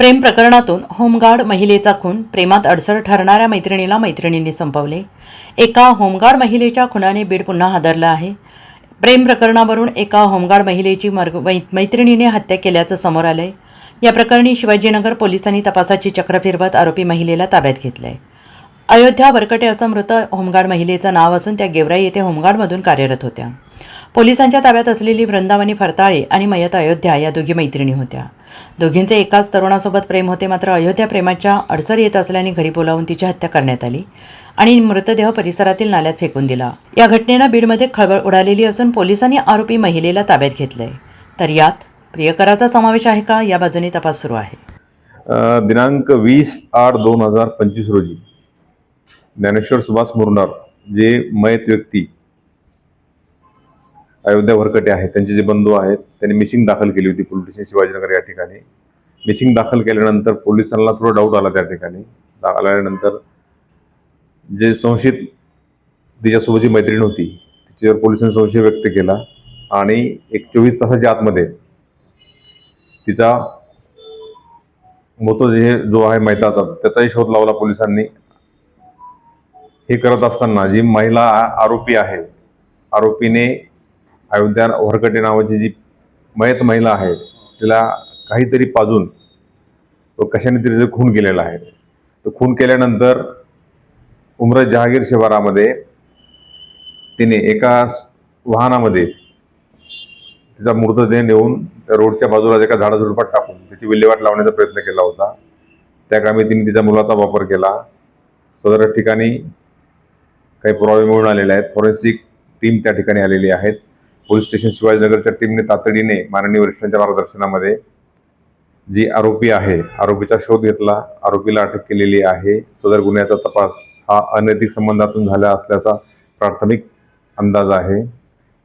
प्रेम प्रकरणातून होमगार्ड महिलेचा खून प्रेमात अडसर ठरणाऱ्या मैत्रिणीला मैत्रिणींनी संपवले. एका होमगार्ड महिलेच्या खुनाने बीड पुन्हा हादरलं आहे. प्रेम प्रकरणावरून एका होमगार्ड महिलेची मर्ग मै- मैत्रिणीने हत्या केल्याचं समोर आलंय. या प्रकरणी शिवाजीनगर पोलिसांनी तपासाची चक्र फिरवत आरोपी महिलेला ताब्यात घेतलंय. अयोध्या वरकटे असं मृत होमगार्ड महिलेचं नाव असून त्या गेवराई येथे होमगार्डमधून कार्यरत होत्या. पोलिसांच्या ताब्यात असलेली वृंदावनी फरताळे आणि मयत अयोध्या या दोघी मैत्रिणी होत्या. दोघींचे एकाच तरुणासोबत प्रेम होते मात्र अयोध्या प्रेमाच्या अडसर येत असल्याने घरी बोलावून तिची हत्या करण्यात आली आणि मृतदेह परिसरातील नाल्यात फेकून दिला. या घटनेनं बीडमध्ये खळबळ उडालेली असून पोलिसांनी आरोपी महिलेला ताब्यात घेतलंय. तर यात प्रियकराचा समावेश आहे का? या बाजूने तपास सुरू आहे. दिनांक वीस आठ दोन हजार पंचवीस रोजी ज्ञानेश्वर सुभाष मुरणार जे मयत व्यक्ती अयोध्या वरकटे आहेत त्यांचे जे बंधू आहेत त्यांनी मिशिंग दाखल केली होती पोलीस स्टेशन शिवाजीनगर या ठिकाणी. मिशिंग दाखल केल्यानंतर पोलिसांना थोडा डाऊट आला त्या ठिकाणी. आल्यानंतर जे संशयित तिच्यासोबतची मैत्रीण होती तिच्यावर पोलिसांनी संशय व्यक्त केला आणि एक चोवीस तासाच्या आतमध्ये तिचा मृतदेह जो आहे मैताचा त्याचाही शोध लावला पोलिसांनी. हे करत असताना जी महिला आरोपी आहे आरोपीने अयोध्या वरकटे नावाची जी मयत महिला आहे तिला काहीतरी पाजून तो कशाने तरी जे खून केलेला आहे. तो खून केल्यानंतर उमरत जहागीर शिवारामध्ये तिने एका वाहनामध्ये तिचा मृतदेह नेऊन त्या रोडच्या बाजूला एका झाडाझुडपात टाकून त्याची विल्हेवाट लावण्याचा प्रयत्न केला होता. त्या कामी तिने तिच्या मुलाचा वापर केला. सदर ठिकाणी काही पुरावे मिळून आलेले आहेत. फॉरेन्सिक टीम त्या ठिकाणी आलेली आहेत. पोलीस स्टेशन शिवाजीनगरच्या टीमने तातडीने माननीय वरिष्ठांच्या मार्गदर्शनामध्ये जी आरोपी आहे आरोपीचा शोध घेतला. आरोपीला अटक केलेली आहे. सदर गुन्ह्याचा तपास हा अनैतिक संबंधातून झाला असल्याचा प्राथमिक अंदाज आहे.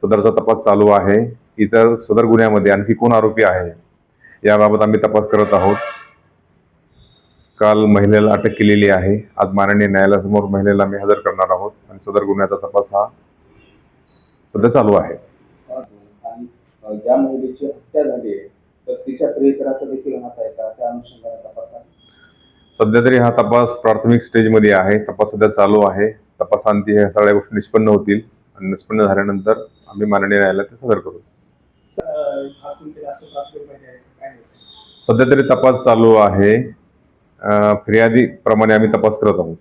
सदरचा तपास चालू आहे. इतर सदर गुन्ह्यामध्ये आणखी कोण आरोपी आहे याबाबत आम्ही तपास करत आहोत. काल महिलेला अटक केलेली आहे. आज माननीय न्यायालयासमोर महिलेला आम्ही हजर करणार आहोत आणि सदर गुन्ह्याचा तपास हा सध्या चालू आहे. ज्या महिलेची हत्या झाली आहे तर तिच्या प्रियकराचा देखील हात आहे का? त्या अनुषंगाने तपास आहे. सध्या तरी हा तपास प्राथमिक स्टेजमध्ये आहे. तपास सध्या चालू आहे. तपासांती ह्या सगळ्या गोष्टी निष्पन्न होतील आणि निष्पन्न झाल्यानंतर आम्ही माननीय न्यायालयात ते सादर करू. सध्या तरी तपास चालू आहे. अं, फिर्यादीप्रमाणे आम्ही तपास करत आहोत.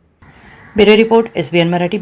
Bureau report S B. N Marathi